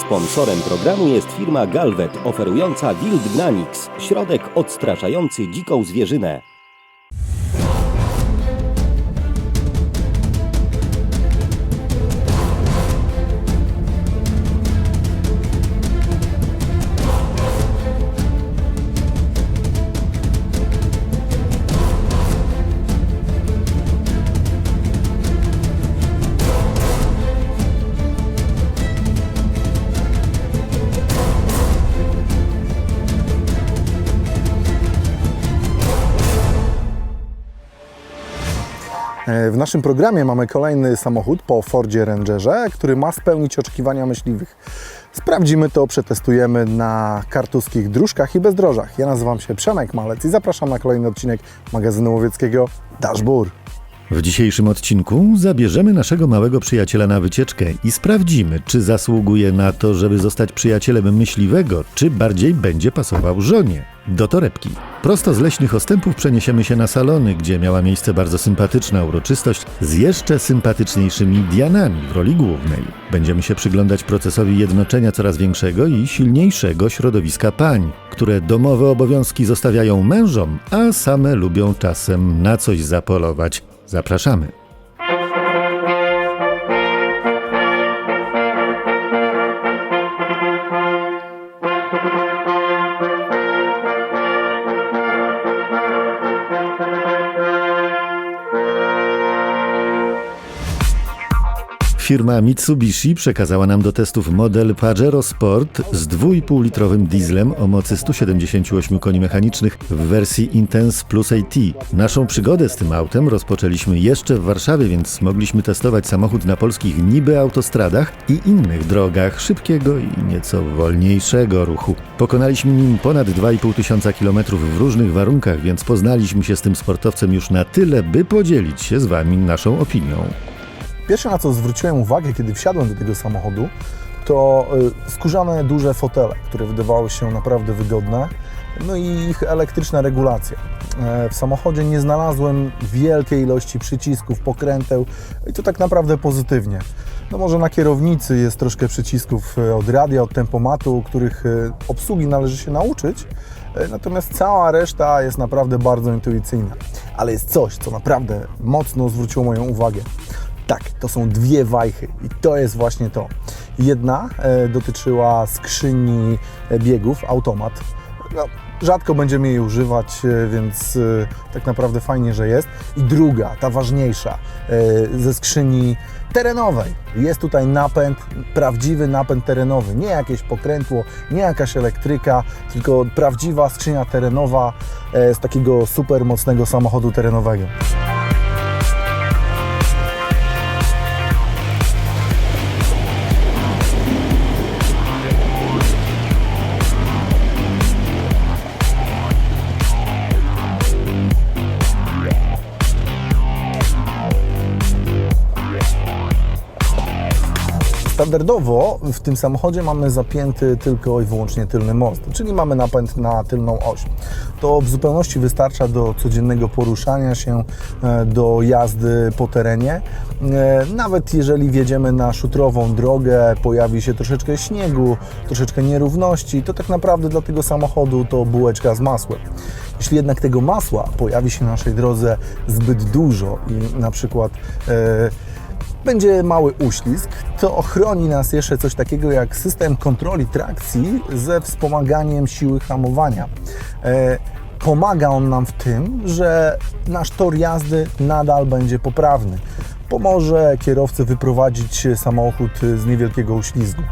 Sponsorem programu jest firma Galvet oferująca Wild Gnanix, środek odstraszający dziką zwierzynę. W naszym programie mamy kolejny samochód po Fordzie Rangerze, który ma spełnić oczekiwania myśliwych. Sprawdzimy to, przetestujemy na kartuskich dróżkach i bezdrożach. Ja nazywam się Przemek Malec i zapraszam na kolejny odcinek magazynu łowieckiego Dashbur. W dzisiejszym odcinku zabierzemy naszego małego przyjaciela na wycieczkę i sprawdzimy, czy zasługuje na to, żeby zostać przyjacielem myśliwego, czy bardziej będzie pasował żonie. Do torebki. Prosto z leśnych ostępów przeniesiemy się na salony, gdzie miała miejsce bardzo sympatyczna uroczystość z jeszcze sympatyczniejszymi Dianami w roli głównej. Będziemy się przyglądać procesowi jednoczenia coraz większego i silniejszego środowiska pań, które domowe obowiązki zostawiają mężom, a same lubią czasem na coś zapolować. Zapraszamy. Firma Mitsubishi przekazała nam do testów model Pajero Sport z 2,5-litrowym dieslem o mocy 178 koni mechanicznych w wersji Intense Plus AT. Naszą przygodę z tym autem rozpoczęliśmy jeszcze w Warszawie, więc mogliśmy testować samochód na polskich niby autostradach i innych drogach szybkiego i nieco wolniejszego ruchu. Pokonaliśmy nim ponad 2,5 tysiąca kilometrów w różnych warunkach, więc poznaliśmy się z tym sportowcem już na tyle, by podzielić się z Wami naszą opinią. Pierwsze na co zwróciłem uwagę, kiedy wsiadłem do tego samochodu, to y, skórzane duże fotele, które wydawały się naprawdę wygodne, no i ich elektryczna regulacja. E, W samochodzie nie znalazłem wielkiej ilości przycisków, pokręteł i to tak naprawdę pozytywnie. No może na kierownicy jest troszkę przycisków e, od radia, od tempomatu, których e, obsługi należy się nauczyć, natomiast cała reszta jest naprawdę bardzo intuicyjna. Ale jest coś, co naprawdę mocno zwróciło moją uwagę. Tak, to są dwie wajchy i to jest właśnie to. Jedna e, dotyczyła skrzyni biegów, automat. No, rzadko będziemy jej używać, e, więc e, tak naprawdę fajnie, że jest. I druga, ta ważniejsza, e, ze skrzyni terenowej. Jest tutaj napęd, prawdziwy napęd terenowy. Nie jakieś pokrętło, nie jakaś elektryka, tylko prawdziwa skrzynia terenowa e, z takiego super mocnego samochodu terenowego. Standardowo w tym samochodzie mamy zapięty tylko i wyłącznie tylny most, czyli mamy napęd na tylną oś. To w zupełności wystarcza do codziennego poruszania się, e, do jazdy po terenie. E, Nawet jeżeli wjedziemy na szutrową drogę, pojawi się troszeczkę śniegu, troszeczkę nierówności, to tak naprawdę dla tego samochodu to bułeczka z masłem. Jeśli jednak tego masła pojawi się na naszej drodze zbyt dużo i na przykład e, będzie mały uślizg, to ochroni nas jeszcze coś takiego jak system kontroli trakcji ze wspomaganiem siły hamowania. E, Pomaga on nam w tym, że nasz tor jazdy nadal będzie poprawny. Pomoże kierowcy wyprowadzić samochód z niewielkiego uślizgu.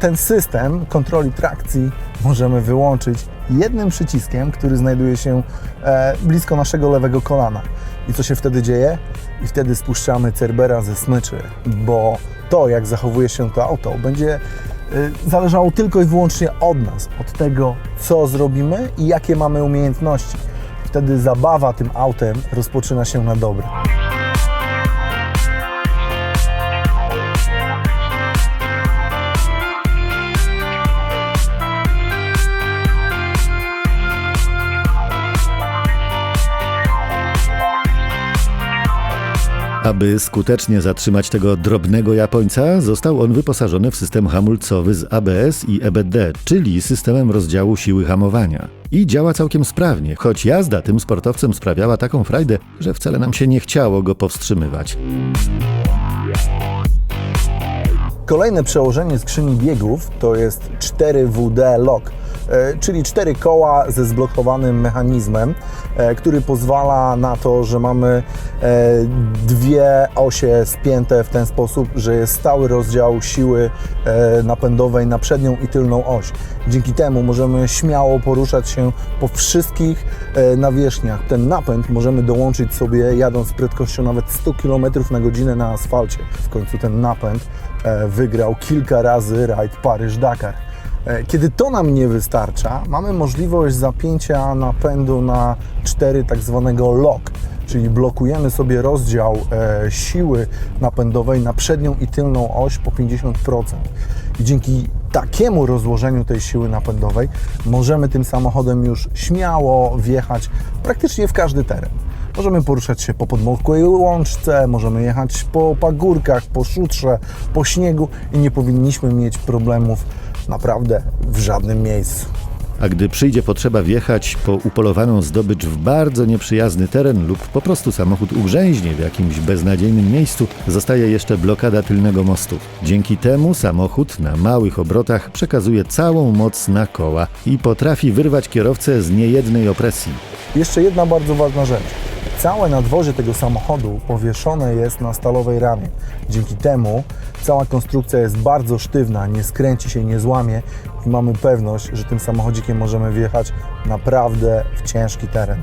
Ten system kontroli trakcji możemy wyłączyć jednym przyciskiem, który znajduje się e, blisko naszego lewego kolana. I co się wtedy dzieje? I wtedy spuszczamy Cerbera ze smyczy, bo to, jak zachowuje się to auto, będzie y, zależało tylko i wyłącznie od nas, od tego, co zrobimy i jakie mamy umiejętności. Wtedy zabawa tym autem rozpoczyna się na dobre. Aby skutecznie zatrzymać tego drobnego Japońca, został on wyposażony w system hamulcowy z ABS i EBD, czyli systemem rozdziału siły hamowania. I działa całkiem sprawnie, choć jazda tym sportowcem sprawiała taką frajdę, że wcale nam się nie chciało go powstrzymywać. Kolejne przełożenie skrzyni biegów to jest 4WD Lock, czyli cztery koła ze zblokowanym mechanizmem, e, który pozwala na to, że mamy e, dwie osie spięte w ten sposób, że jest stały rozdział siły e, napędowej na przednią i tylną oś. Dzięki temu możemy śmiało poruszać się po wszystkich e, nawierzchniach. Ten napęd możemy dołączyć sobie jadąc z prędkością nawet 100 km na godzinę na asfalcie. W końcu ten napęd e, wygrał kilka razy rajd Paryż-Dakar. E, Kiedy to nam nie wystarcza, mamy możliwość zapięcia napędu na 4 tak zwanego lock, czyli blokujemy sobie rozdział e, siły napędowej na przednią i tylną oś po 50%. I dzięki takiemu rozłożeniu tej siły napędowej możemy tym samochodem już śmiało wjechać praktycznie w każdy teren. Możemy poruszać się po podmokłej łączce, możemy jechać po pagórkach, po szutrze, po śniegu i nie powinniśmy mieć problemów naprawdę w żadnym miejscu. A gdy przyjdzie potrzeba wjechać po upolowaną zdobycz w bardzo nieprzyjazny teren lub po prostu samochód ugrzęźnie w jakimś beznadziejnym miejscu, zostaje jeszcze blokada tylnego mostu. Dzięki temu samochód na małych obrotach przekazuje całą moc na koła i potrafi wyrwać kierowcę z niejednej opresji. Jeszcze jedna bardzo ważna rzecz. Całe nadwozie tego samochodu powieszone jest na stalowej ramie. Dzięki temu cała konstrukcja jest bardzo sztywna, nie skręci się, nie złamie i mamy pewność, że tym samochodzikiem możemy wjechać naprawdę w ciężki teren.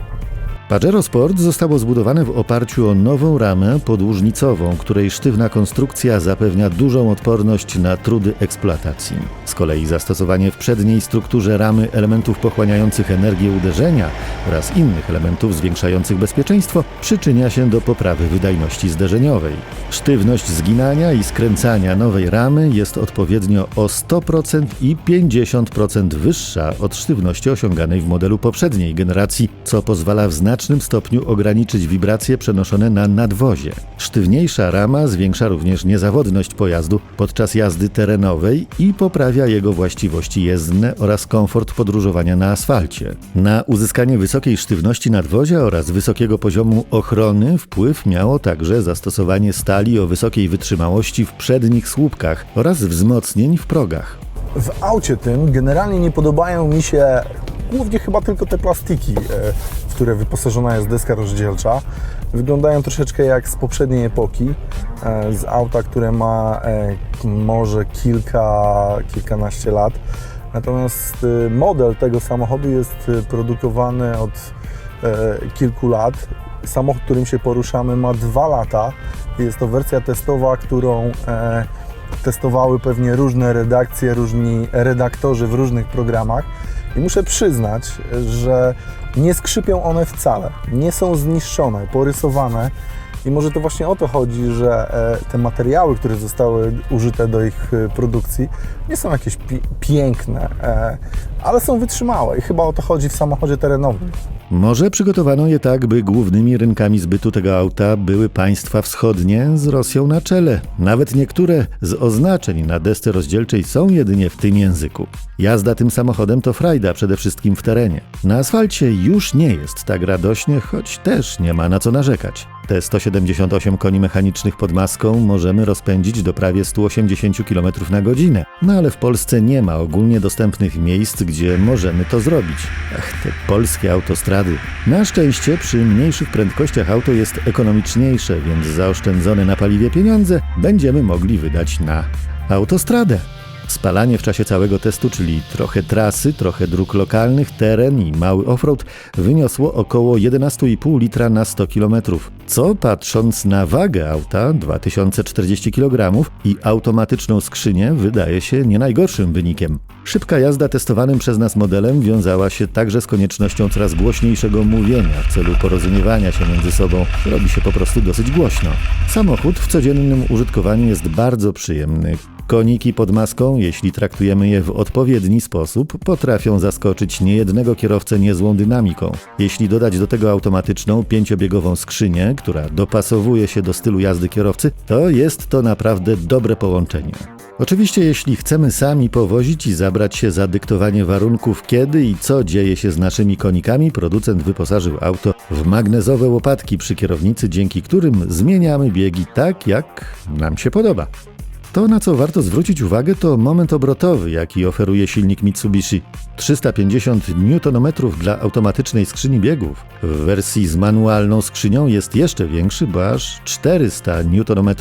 Pajero Sport zostało zbudowane w oparciu o nową ramę podłużnicową, której sztywna konstrukcja zapewnia dużą odporność na trudy eksploatacji. Z kolei zastosowanie w przedniej strukturze ramy elementów pochłaniających energię uderzenia oraz innych elementów zwiększających bezpieczeństwo przyczynia się do poprawy wydajności zderzeniowej. Sztywność zginania i skręcania nowej ramy jest odpowiednio o 100% i 50% wyższa od sztywności osiąganej w modelu poprzedniej generacji, co pozwala w znacznym stopniu ograniczyć wibracje przenoszone na nadwozie. Sztywniejsza rama zwiększa również niezawodność pojazdu podczas jazdy terenowej i poprawia jego właściwości jezdne oraz komfort podróżowania na asfalcie. Na uzyskanie wysokiej sztywności nadwozia oraz wysokiego poziomu ochrony wpływ miało także zastosowanie stali o wysokiej wytrzymałości w przednich słupkach oraz wzmocnień w progach. W aucie tym generalnie nie podobają mi się głównie chyba tylko te plastiki, e, w które wyposażona jest deska rozdzielcza. Wyglądają troszeczkę jak z poprzedniej epoki, e, z auta, które ma e, może kilka, kilkanaście lat. Natomiast model tego samochodu jest produkowany od kilku lat. Samochód, którym się poruszamy, ma dwa lata. Jest to wersja testowa, którą testowały pewnie różne redakcje, różni redaktorzy w różnych programach. I muszę przyznać, że nie skrzypią one wcale, nie są zniszczone, porysowane. I może to właśnie o to chodzi, że e, te materiały, które zostały użyte do ich e, produkcji, nie są jakieś pi- piękne, e, ale są wytrzymałe. I chyba o to chodzi w samochodzie terenowym. Może przygotowano je tak, by głównymi rynkami zbytu tego auta były państwa wschodnie z Rosją na czele. Nawet niektóre z oznaczeń na desce rozdzielczej są jedynie w tym języku. Jazda tym samochodem to frajda przede wszystkim w terenie. Na asfalcie już nie jest tak radośnie, choć też nie ma na co narzekać. Te 178 koni mechanicznych pod maską możemy rozpędzić do prawie 180 km na godzinę. No ale w Polsce nie ma ogólnie dostępnych miejsc, gdzie możemy to zrobić. Ach, te polskie autostrady. Na szczęście przy mniejszych prędkościach auto jest ekonomiczniejsze, więc zaoszczędzone na paliwie pieniądze będziemy mogli wydać na autostradę. Spalanie w czasie całego testu, czyli trochę trasy, trochę dróg lokalnych, teren i mały offroad, wyniosło około 11,5 litra na 100 km, co patrząc na wagę auta 2040 kg i automatyczną skrzynię wydaje się nie najgorszym wynikiem. Szybka jazda testowanym przez nas modelem wiązała się także z koniecznością coraz głośniejszego mówienia w celu porozumiewania się między sobą. Robi się po prostu dosyć głośno. Samochód w codziennym użytkowaniu jest bardzo przyjemny. Koniki pod maską, jeśli traktujemy je w odpowiedni sposób, potrafią zaskoczyć niejednego kierowcę niezłą dynamiką. Jeśli dodać do tego automatyczną, pięciobiegową skrzynię, która dopasowuje się do stylu jazdy kierowcy, to jest to naprawdę dobre połączenie. Oczywiście, jeśli chcemy sami powozić i zabrać się za dyktowanie warunków, kiedy i co dzieje się z naszymi konikami, producent wyposażył auto w magnezowe łopatki przy kierownicy, dzięki którym zmieniamy biegi tak, jak nam się podoba. To, na co warto zwrócić uwagę, to moment obrotowy, jaki oferuje silnik Mitsubishi. 350 Nm dla automatycznej skrzyni biegów. W wersji z manualną skrzynią jest jeszcze większy, bo aż 400 Nm.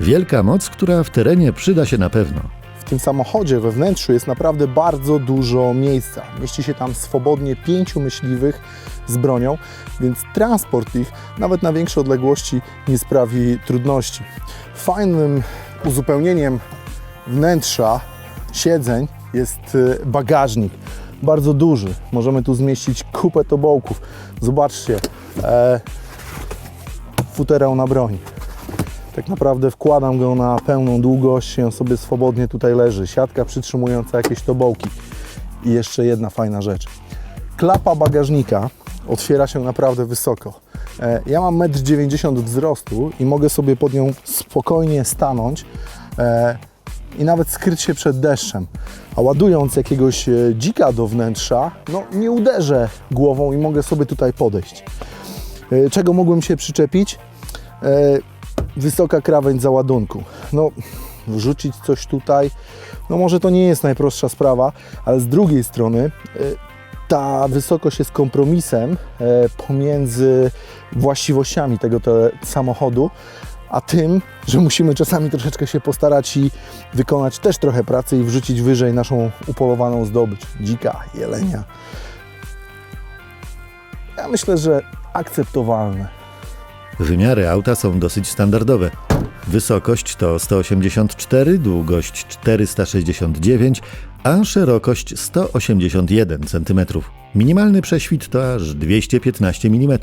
Wielka moc, która w terenie przyda się na pewno. W tym samochodzie we wnętrzu jest naprawdę bardzo dużo miejsca. Mieści się tam swobodnie pięciu myśliwych z bronią, więc transport ich nawet na większe odległości nie sprawi trudności. Fajnym uzupełnieniem wnętrza siedzeń jest y, bagażnik. Bardzo duży. Możemy tu zmieścić kupę tobołków. Zobaczcie, e, futerał na broń. Tak naprawdę wkładam go na pełną długość i on sobie swobodnie tutaj leży. Siatka przytrzymująca jakieś tobołki. I jeszcze jedna fajna rzecz. Klapa bagażnika otwiera się naprawdę wysoko. E, Ja mam 1,90 m wzrostu i mogę sobie pod nią spokojnie stanąć e, i nawet skryć się przed deszczem. A ładując jakiegoś e, dzika do wnętrza, no nie uderzę głową i mogę sobie tutaj podejść. Czego mogłem się przyczepić? Wysoka krawędź załadunku. No, wrzucić coś tutaj, no może to nie jest najprostsza sprawa, ale z drugiej strony ta wysokość jest kompromisem e, pomiędzy właściwościami tego te samochodu, a tym, że musimy czasami troszeczkę się postarać i wykonać też trochę pracy i wrzucić wyżej naszą upolowaną zdobycz, dzika, jelenia. Ja myślę, że akceptowalne. Wymiary auta są dosyć standardowe. Wysokość to 184, długość 469, a szerokość 181 cm. Minimalny prześwit to aż 215 mm.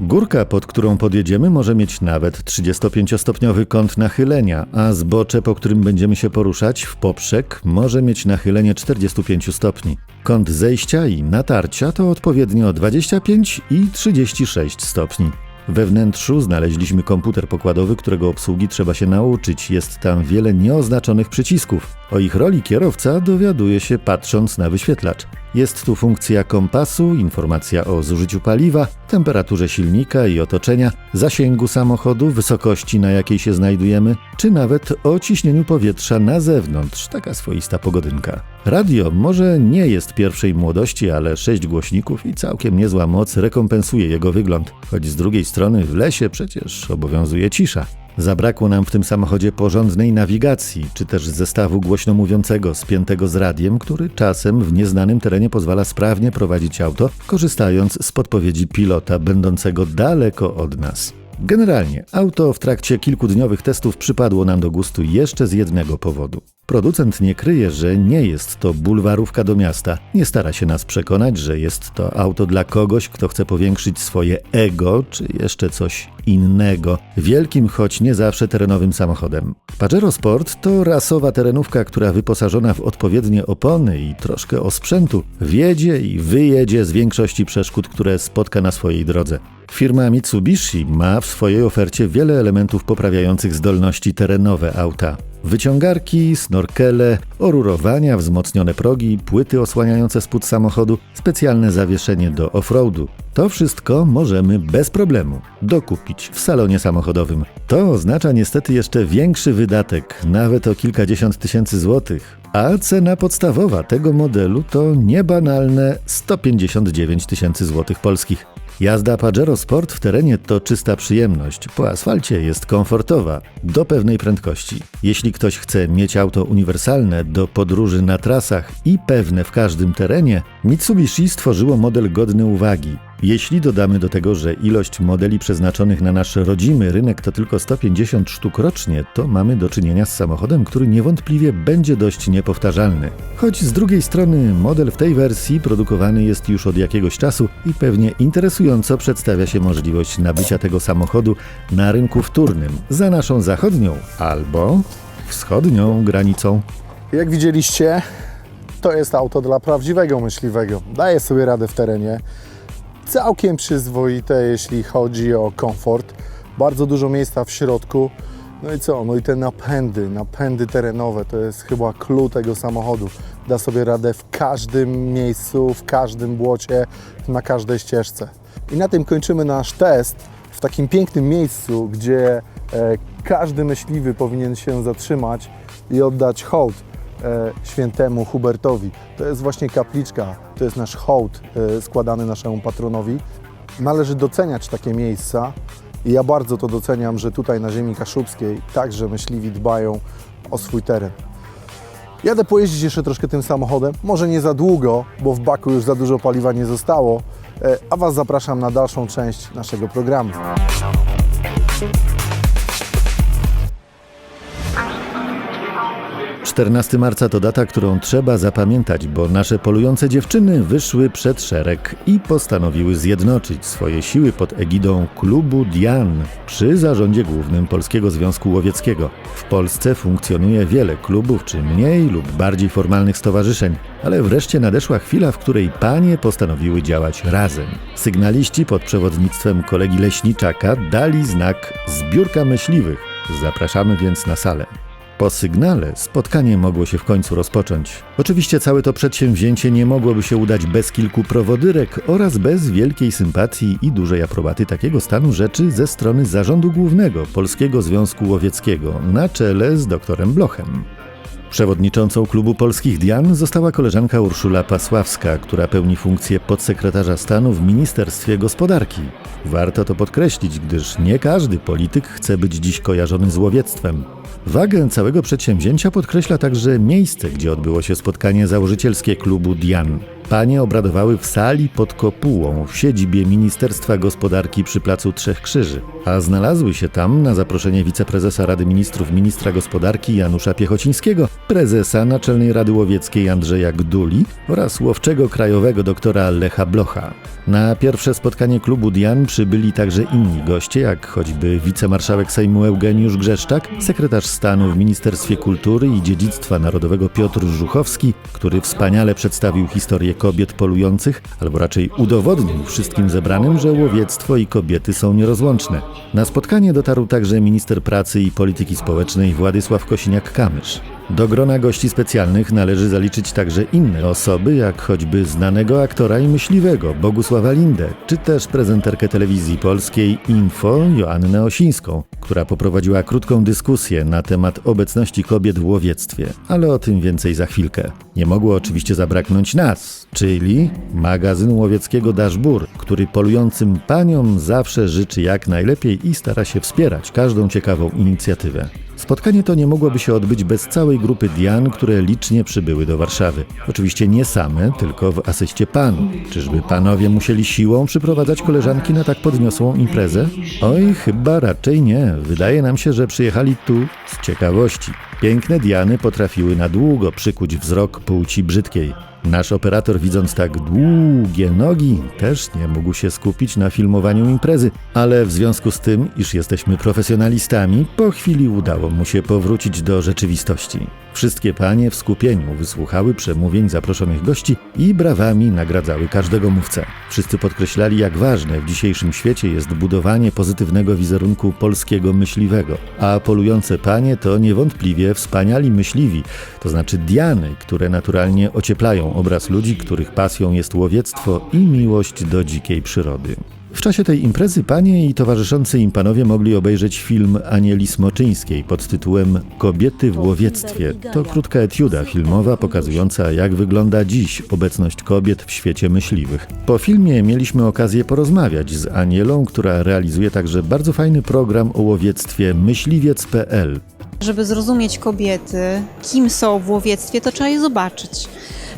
Górka, pod którą podjedziemy, może mieć nawet 35-stopniowy kąt nachylenia, a zbocze, po którym będziemy się poruszać, w poprzek, może mieć nachylenie 45 stopni. Kąt zejścia i natarcia to odpowiednio 25 i 36 stopni. We wnętrzu znaleźliśmy komputer pokładowy, którego obsługi trzeba się nauczyć. Jest tam wiele nieoznaczonych przycisków. O ich roli kierowca dowiaduje się patrząc na wyświetlacz. Jest tu funkcja kompasu, informacja o zużyciu paliwa, temperaturze silnika i otoczenia, zasięgu samochodu, wysokości na jakiej się znajdujemy, czy nawet o ciśnieniu powietrza na zewnątrz, taka swoista pogodynka. Radio może nie jest pierwszej młodości, ale sześć głośników i całkiem niezła moc rekompensuje jego wygląd, choć z drugiej strony w lesie przecież obowiązuje cisza. Zabrakło nam w tym samochodzie porządnej nawigacji, czy też zestawu głośno mówiącego spiętego z radiem, który czasem w nieznanym terenie pozwala sprawnie prowadzić auto, korzystając z podpowiedzi pilota będącego daleko od nas. Generalnie auto w trakcie kilkudniowych testów przypadło nam do gustu jeszcze z jednego powodu. Producent nie kryje, że nie jest to bulwarówka do miasta. Nie stara się nas przekonać, że jest to auto dla kogoś, kto chce powiększyć swoje ego, czy jeszcze coś innego. Wielkim, choć nie zawsze terenowym samochodem. Pajero Sport to rasowa terenówka, która wyposażona w odpowiednie opony i troszkę osprzętu wjedzie i wyjedzie z większości przeszkód, które spotka na swojej drodze. Firma Mitsubishi ma w swojej ofercie wiele elementów poprawiających zdolności terenowe auta. Wyciągarki, snorkele, orurowania, wzmocnione progi, płyty osłaniające spód samochodu, specjalne zawieszenie do offroadu. To wszystko możemy bez problemu dokupić w salonie samochodowym. To oznacza niestety jeszcze większy wydatek, nawet o kilkadziesiąt tysięcy złotych. A cena podstawowa tego modelu to niebanalne 159 tysięcy złotych polskich. Jazda Pajero Sport w terenie to czysta przyjemność. Po asfalcie jest komfortowa, do pewnej prędkości. Jeśli ktoś chce mieć auto uniwersalne do podróży na trasach i pewne w każdym terenie, Mitsubishi stworzyło model godny uwagi. Jeśli dodamy do tego, że ilość modeli przeznaczonych na nasz rodzimy rynek to tylko 150 sztuk rocznie, to mamy do czynienia z samochodem, który niewątpliwie będzie dość niepowtarzalny. Choć z drugiej strony model w tej wersji produkowany jest już od jakiegoś czasu i pewnie interesująco przedstawia się możliwość nabycia tego samochodu na rynku wtórnym za naszą zachodnią albo wschodnią granicą. Jak widzieliście, to jest auto dla prawdziwego myśliwego. Daje sobie radę w terenie. Całkiem przyzwoite, jeśli chodzi o komfort. Bardzo dużo miejsca w środku. No i co? No i te napędy, napędy terenowe, to jest chyba clue tego samochodu. Da sobie radę w każdym miejscu, w każdym błocie, na każdej ścieżce. I na tym kończymy nasz test w takim pięknym miejscu, gdzie e, każdy myśliwy powinien się zatrzymać i oddać hołd e, świętemu Hubertowi. To jest właśnie kapliczka, to jest nasz hołd e, składany naszemu patronowi. Należy doceniać takie miejsca i ja bardzo to doceniam, że tutaj na ziemi kaszubskiej także myśliwi dbają o swój teren. Jadę pojeździć jeszcze troszkę tym samochodem, może nie za długo, bo w baku już za dużo paliwa nie zostało, e, a Was zapraszam na dalszą część naszego programu. – 14 marca to data, którą trzeba zapamiętać, bo nasze polujące dziewczyny wyszły przed szereg i postanowiły zjednoczyć swoje siły pod egidą klubu Dian przy zarządzie głównym Polskiego Związku Łowieckiego. W Polsce funkcjonuje wiele klubów czy mniej lub bardziej formalnych stowarzyszeń, ale wreszcie nadeszła chwila, w której panie postanowiły działać razem. Sygnaliści pod przewodnictwem kolegi Leśniczaka dali znak zbiórka myśliwych. Zapraszamy więc na salę. Po sygnale spotkanie mogło się w końcu rozpocząć. Oczywiście całe to przedsięwzięcie nie mogłoby się udać bez kilku prowodyrek oraz bez wielkiej sympatii i dużej aprobaty takiego stanu rzeczy ze strony zarządu głównego Polskiego Związku Łowieckiego na czele z doktorem Blochem. Przewodniczącą klubu polskich Dian została koleżanka Urszula Pasławska, która pełni funkcję podsekretarza stanu w Ministerstwie Gospodarki. Warto to podkreślić, gdyż nie każdy polityk chce być dziś kojarzony z łowiectwem. Wagę całego przedsięwzięcia podkreśla także miejsce, gdzie odbyło się spotkanie założycielskie klubu Dian. Panie obradowały w sali pod kopułą w siedzibie Ministerstwa Gospodarki przy Placu Trzech Krzyży, a znalazły się tam na zaproszenie wiceprezesa Rady Ministrów ministra gospodarki Janusza Piechocińskiego, prezesa Naczelnej Rady Łowieckiej Andrzeja Gduli oraz łowczego krajowego doktora Lecha Blocha. Na pierwsze spotkanie klubu Dian przybyli także inni goście, jak choćby wicemarszałek Sejmu Eugeniusz Grzeszczak, sekretarz stanu w Ministerstwie Kultury i Dziedzictwa Narodowego Piotr Żuchowski, który wspaniale przedstawił historię kobiet polujących, albo raczej udowodnił wszystkim zebranym, że łowiectwo i kobiety są nierozłączne. Na spotkanie dotarł także minister pracy i polityki społecznej Władysław Kosiniak-Kamysz. Do grona gości specjalnych należy zaliczyć także inne osoby, jak choćby znanego aktora i myśliwego Bogusława Lindę, czy też prezenterkę telewizji polskiej Info Joannę Osińską, która poprowadziła krótką dyskusję na temat obecności kobiet w łowiectwie, ale o tym więcej za chwilkę. Nie mogło oczywiście zabraknąć nas, czyli magazyn łowieckiego Daszbur, który polującym paniom zawsze życzy jak najlepiej i stara się wspierać każdą ciekawą inicjatywę. Spotkanie to nie mogłoby się odbyć bez całej grupy Dian, które licznie przybyły do Warszawy. Oczywiście nie same, tylko w asyście panu. Czyżby panowie musieli siłą przyprowadzać koleżanki na tak podniosłą imprezę? Oj, chyba raczej nie. Wydaje nam się, że przyjechali tu z ciekawości. Piękne Diany potrafiły na długo przykuć wzrok płci brzydkiej. Nasz operator, widząc tak długie nogi, też nie mógł się skupić na filmowaniu imprezy, ale w związku z tym, iż jesteśmy profesjonalistami, po chwili udało mu się powrócić do rzeczywistości. Wszystkie panie w skupieniu wysłuchały przemówień zaproszonych gości i brawami nagradzały każdego mówcę. Wszyscy podkreślali, jak ważne w dzisiejszym świecie jest budowanie pozytywnego wizerunku polskiego myśliwego, a polujące panie to niewątpliwie wspaniali myśliwi, to znaczy diany, które naturalnie ocieplają obraz ludzi, których pasją jest łowiectwo i miłość do dzikiej przyrody. W czasie tej imprezy panie i towarzyszący im panowie mogli obejrzeć film Anieli Smoczyńskiej pod tytułem Kobiety w łowiectwie. To krótka etiuda filmowa pokazująca, jak wygląda dziś obecność kobiet w świecie myśliwych. Po filmie mieliśmy okazję porozmawiać z Anielą, która realizuje także bardzo fajny program o łowiectwie myśliwiec.pl. Żeby zrozumieć kobiety, kim są w łowiectwie, to trzeba je zobaczyć.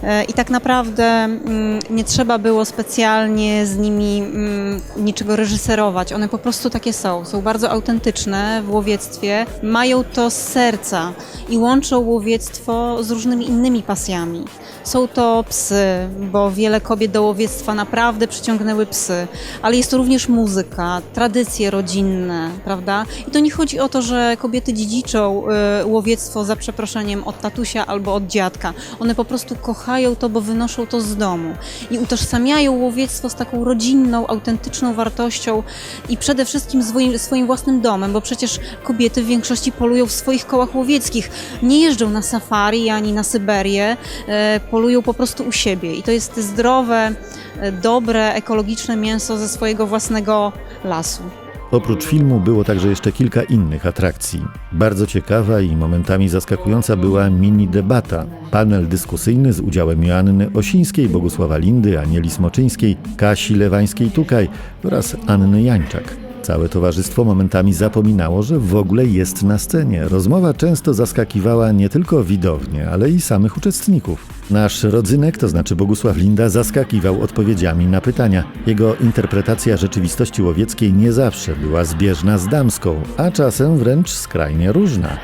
E, I tak naprawdę mm, nie trzeba było specjalnie z nimi mm, niczego reżyserować. One po prostu takie są. Są bardzo autentyczne w łowiectwie, mają to z serca i łączą łowiectwo z różnymi innymi pasjami. Są to psy, bo wiele kobiet do łowiectwa naprawdę przyciągnęły psy, ale jest to również muzyka, tradycje rodzinne, prawda? I to nie chodzi o to, że kobiety dziedziczą y, łowiectwo za przeproszeniem od tatusia albo od dziadka. One po prostu kochają to, bo wynoszą to z domu i utożsamiają łowiectwo z taką rodzinną, autentyczną wartością i przede wszystkim swoim, swoim własnym domem, bo przecież kobiety w większości polują w swoich kołach łowieckich. Nie jeżdżą na safari ani na Syberię, e, polują po prostu u siebie i to jest zdrowe, e, dobre, ekologiczne mięso ze swojego własnego lasu. Oprócz filmu było także jeszcze kilka innych atrakcji. Bardzo ciekawa i momentami zaskakująca była mini debata. Panel dyskusyjny z udziałem Joanny Osińskiej, Bogusława Lindy, Anieli Smoczyńskiej, Kasi Lewańskiej-Tukaj oraz Anny Jańczak. Całe towarzystwo momentami zapominało, że w ogóle jest na scenie. Rozmowa często zaskakiwała nie tylko widownię, ale i samych uczestników. Nasz rodzynek, to znaczy Bogusław Linda, zaskakiwał odpowiedziami na pytania. Jego interpretacja rzeczywistości łowieckiej nie zawsze była zbieżna z damską, a czasem wręcz skrajnie różna.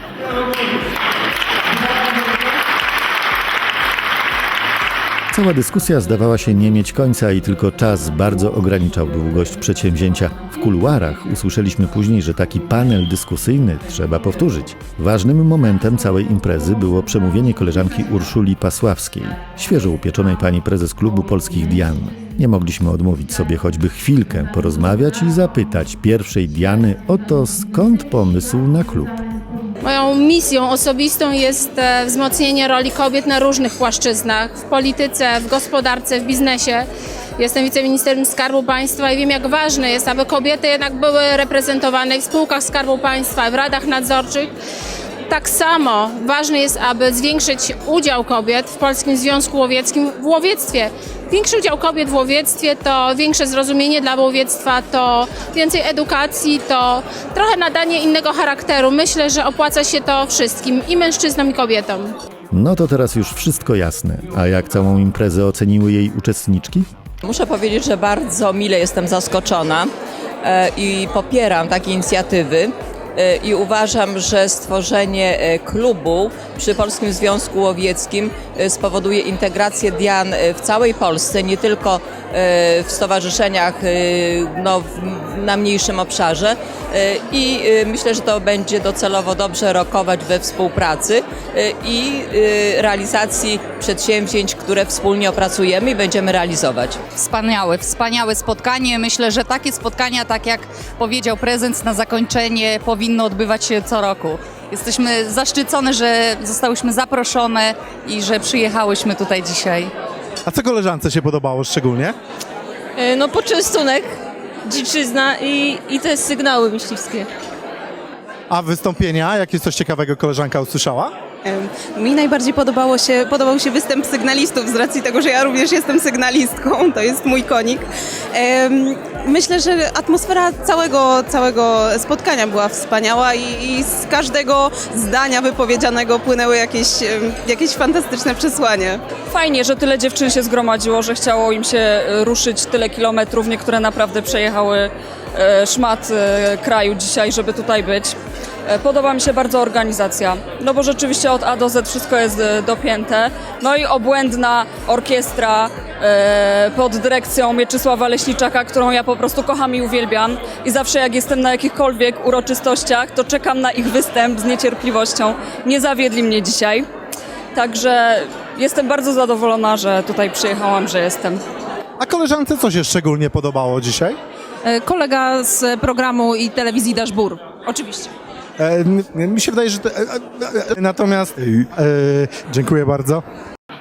Cała dyskusja zdawała się nie mieć końca i tylko czas bardzo ograniczał długość przedsięwzięcia. W kuluarach usłyszeliśmy później, że taki panel dyskusyjny trzeba powtórzyć. Ważnym momentem całej imprezy było przemówienie koleżanki Urszuli Pasławskiej, świeżo upieczonej pani prezes klubu polskich Dian. Nie mogliśmy odmówić sobie choćby chwilkę porozmawiać i zapytać pierwszej Diany o to, skąd pomysł na klub. Moją misją osobistą jest e, wzmocnienie roli kobiet na różnych płaszczyznach w polityce, w gospodarce, w biznesie. Jestem wiceministrem Skarbu Państwa i wiem, jak ważne jest, aby kobiety jednak były reprezentowane w spółkach Skarbu Państwa, w radach nadzorczych. Tak samo ważne jest, aby zwiększyć udział kobiet w Polskim Związku Łowieckim w łowiectwie. Większy udział kobiet w łowiectwie to większe zrozumienie dla łowiectwa, to więcej edukacji, to trochę nadanie innego charakteru. Myślę, że opłaca się to wszystkim, i mężczyznom, i kobietom. No to teraz już wszystko jasne. A jak całą imprezę oceniły jej uczestniczki? Muszę powiedzieć, że bardzo mile jestem zaskoczona e, i popieram takie inicjatywy. E, I uważam, że stworzenie e, klubu przy Polskim Związku Łowieckim e, spowoduje integrację Dian w całej Polsce, nie tylko w stowarzyszeniach no, na mniejszym obszarze. I myślę, że to będzie docelowo dobrze rokować we współpracy i realizacji przedsięwzięć, które wspólnie opracujemy i będziemy realizować. Wspaniałe, wspaniałe spotkanie. Myślę, że takie spotkania, tak jak powiedział prezes na zakończenie, powinno odbywać się co roku. Jesteśmy zaszczycone, że zostałyśmy zaproszone i że przyjechałyśmy tutaj dzisiaj. A co koleżance się podobało szczególnie? E, No poczęstunek, dziczyzna i, i te sygnały myśliwskie. A wystąpienia? Jakieś coś ciekawego koleżanka usłyszała? Mi najbardziej podobało się, podobał się występ sygnalistów z racji tego, że ja również jestem sygnalistką, to jest mój konik. Myślę, że atmosfera całego, całego spotkania była wspaniała i, i z każdego zdania wypowiedzianego płynęły jakieś, jakieś fantastyczne przesłanie. Fajnie, że tyle dziewczyn się zgromadziło, że chciało im się e, ruszyć tyle kilometrów. Niektóre naprawdę przejechały e, szmat e, kraju dzisiaj, żeby tutaj być. E, Podoba mi się bardzo organizacja, no bo rzeczywiście od A do Z wszystko jest e, dopięte. No i obłędna orkiestra e, pod dyrekcją Mieczysława Leśniczaka, którą ja po prostu kocham i uwielbiam. I zawsze jak jestem na jakichkolwiek uroczystościach, to czekam na ich występ z niecierpliwością. Nie zawiedli mnie dzisiaj. Także jestem bardzo zadowolona, że tutaj przyjechałam, że jestem. A koleżance co się szczególnie podobało dzisiaj? Kolega z programu i telewizji Daszbur. Oczywiście. E, mi się wydaje, że... E, e, natomiast... Dziękuję bardzo.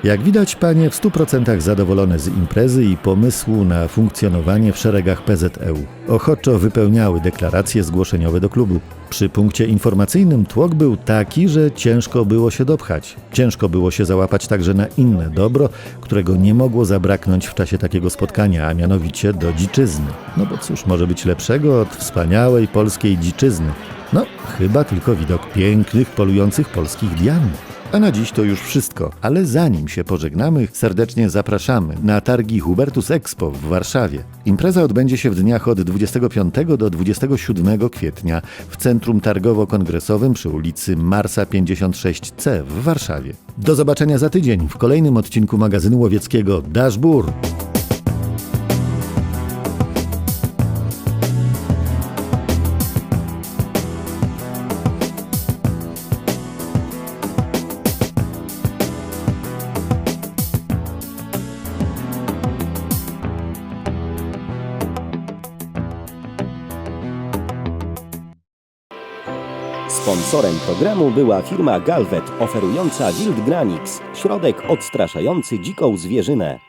Jak widać, panie w 100% zadowolone z imprezy i pomysłu na funkcjonowanie w szeregach PZEU. Ochoczo wypełniały deklaracje zgłoszeniowe do klubu. Przy punkcie informacyjnym tłok był taki, że ciężko było się dopchać. Ciężko było się załapać także na inne dobro, którego nie mogło zabraknąć w czasie takiego spotkania, a mianowicie do dziczyzny. No bo cóż może być lepszego od wspaniałej polskiej dziczyzny? No, chyba tylko widok pięknych, polujących polskich dian. A na dziś to już wszystko, ale zanim się pożegnamy, serdecznie zapraszamy na targi Hubertus Expo w Warszawie. Impreza odbędzie się w dniach od 25 do 27 kwietnia w Centrum Targowo-Kongresowym przy ulicy Marsa 56C w Warszawie. Do zobaczenia za tydzień w kolejnym odcinku magazynu łowieckiego Dashbur. Sponsorem programu była firma Galvet oferująca Wildgranix, środek odstraszający dziką zwierzynę.